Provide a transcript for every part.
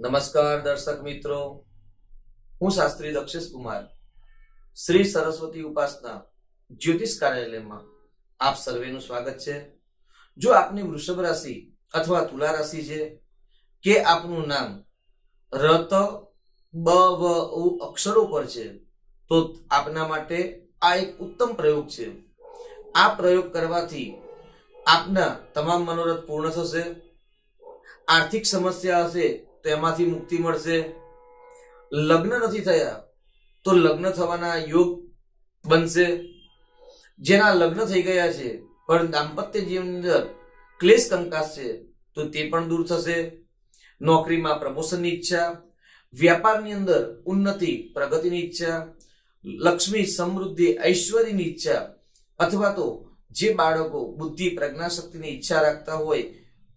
નમસ્કાર દર્શક મિત્રો. હું શાસ્ત્રી દક્ષેશ કુમાર. શ્રી સરસ્વતી ઉપાસના જ્યોતિષ કાર્યાલયમાં આપ સર્વેનું સ્વાગત છે. જો આપની વૃષભ રાશિ અથવા તુલા રાશિ છે કે આપનું નામ રત, બ, વ, ઉ અક્ષરો પર છે, તો આપના માટે આ એક ઉત્તમ પ્રયોગ છે. આ પ્રયોગ કરવાથી આપના તમામ મનોરથ પૂર્ણ થશે. આર્થિક સમસ્યા હશે તો એમાંથી મુક્તિ મળશે. લગ્ન નથી થયા તો લગ્ન થવાના યોગ બનશે. જેના લગ્ન થઈ ગયા છે, પણ દાંપત્ય જીવનની અંદર ક્લેશ કંકાસ છે, તો તે પણ દૂર થશે. નોકરીમાં પ્રમોશનની ઈચ્છા, વ્યાપારની અંદર ઉન્નતિ, પ્રગતિની ઈચ્છા, લક્ષ્મી સમૃદ્ધિ, ઐશ્વર્યની ઈચ્છા, અથવા તો જે બાળકો બુદ્ધિ, પ્રજ્ઞાશક્તિની ઈચ્છા રાખતા હોય,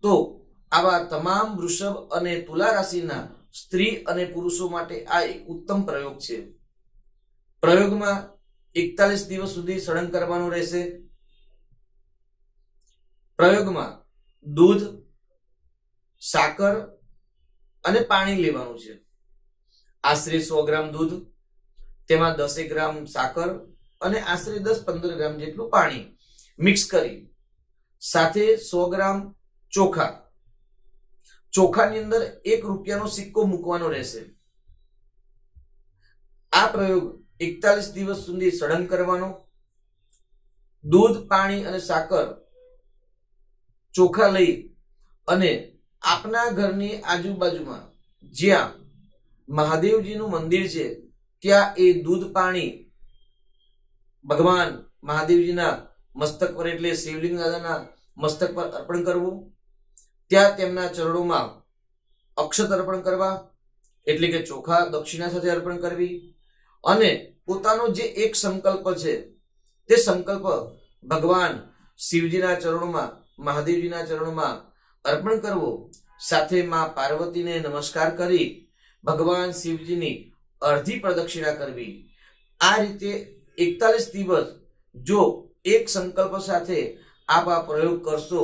તો આવા તમામ વૃષભ અને તુલા રાશિના સ્ત્રી અને પુરુષો માટે આ એક ઉત્તમ પ્રયોગ છે. પ્રયોગમાં એકતાલીસ દિવસ સુધી સળંગ કરવાનું રહેશે. પ્રયોગમાં દૂધ, સાકર અને પાણી લેવાનું છે. આશરે સો ગ્રામ દૂધ, તેમાં દસેક ગ્રામ સાકર અને આશરે દસ પંદર ગ્રામ જેટલું પાણી મિક્સ કરી સાથે સો ગ્રામ ચોખા ચોખાની અંદર એક રૂપિયાનો સિક્કો મૂકવાનો રહેશે. આ પ્રયોગ એકતાલીસ દિવસ સુધી સળંગ કરવાનો. દૂધ, પાણી અને સાકર ચોખા લઈ અને આપના ઘરની આજુબાજુમાં જ્યાં મહાદેવજીનું મંદિર છે, ત્યાં એ દૂધ, પાણી ભગવાન મહાદેવજીના મસ્તક પર એટલે શિવલિંગ દાદાના મસ્તક પર અર્પણ કરવું. ત્યાં તેમના ચરણોમાં અક્ષત અર્પણ કરવા, એટલે કે ચોખા દક્ષિણા સાથે અર્પણ કરવી અને પોતાનો જે એક સંકલ્પ છે, તે સંકલ્પ ભગવાન શિવજીના ચરણોમાં, મહાદેવજીના ચરણોમાં અર્પણ કરવો, સાથે માં પાર્વતીને નમસ્કાર કરી ભગવાન શિવજીની અડધી પ્રદક્ષિણા કરવી. આ રીતે એકતાલીસ દિવસ જો એક સંકલ્પ સાથે આપ આ પ્રયોગ કરશો,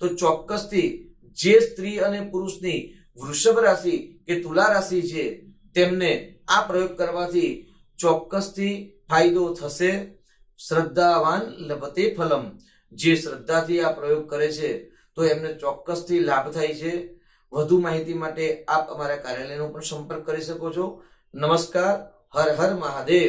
તો ચોક્કસથી જે સ્ત્રી અને પુરુષની વૃષભ રાશિ કે તુલા રાશિ છે, તેમને આ પ્રયોગ કરવાથી ચોક્કસથી ફાયદો થશે. શ્રદ્ધાવાન લભતે ફલમ. જે શ્રદ્ધાથી આ પ્રયોગ કરે છે, તો એમને ચોક્કસથી લાભ થાય છે. વધુ માહિતી માટે આપ અમારા કાર્યાલયનો પણ સંપર્ક કરી શકો છો. નમસ્કાર, હર હર મહાદેવ.